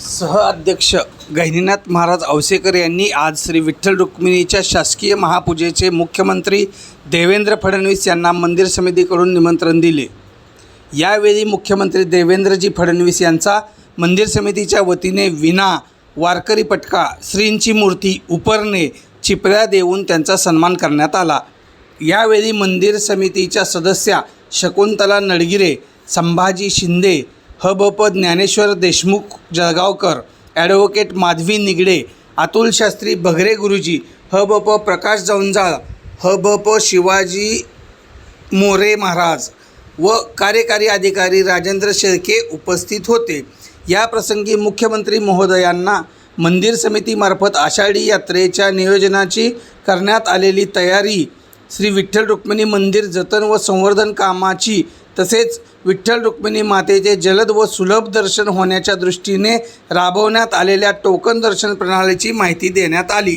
सहअध्यक्ष गहिनीनाथ महाराज औसेकर यांनी आज श्री विठ्ठल रुक्मिणीच्या शासकीय महापूजेचे मुख्यमंत्री देवेंद्र फडणवीस यांना मंदिर समितीकडून निमंत्रण दिले. यावेळी मुख्यमंत्री देवेंद्रजी फडणवीस यांचा मंदिर समितीच्या वतीने विना वारकरी पटका श्रींची मूर्ती उपरणे चिपऱ्या देऊन त्यांचा सन्मान करण्यात आला. यावेळी मंदिर समितीच्या सदस्या शकुंतला नडगिरे संभाजी शिंदे हबप ज्ञानेश्वर देशमुख जळगावकर ॲडव्होकेट माधवी निगडे अतुल शास्त्री भगरे गुरुजी हबप प्रकाश जवंजाळ हबप शिवाजी मोरे महाराज व कार्यकारी अधिकारी राजेंद्र शेळके उपस्थित होते. या प्रसंगी मुख्यमंत्री महोदयांना मंदिर समितीमार्फत आषाढी यात्रेच्या नियोजनाची करण्यात आलेली तयारी श्री विठ्ठल रुक्मिणी मंदिर जतन व संवर्धन कामाची तसेच विठ्ठल रुक्मिणी मातेचे जलद व सुलभ दर्शन होण्याच्या दृष्टीने राबवण्यात आलेल्या टोकन दर्शन प्रणालीची माहिती देण्यात आली.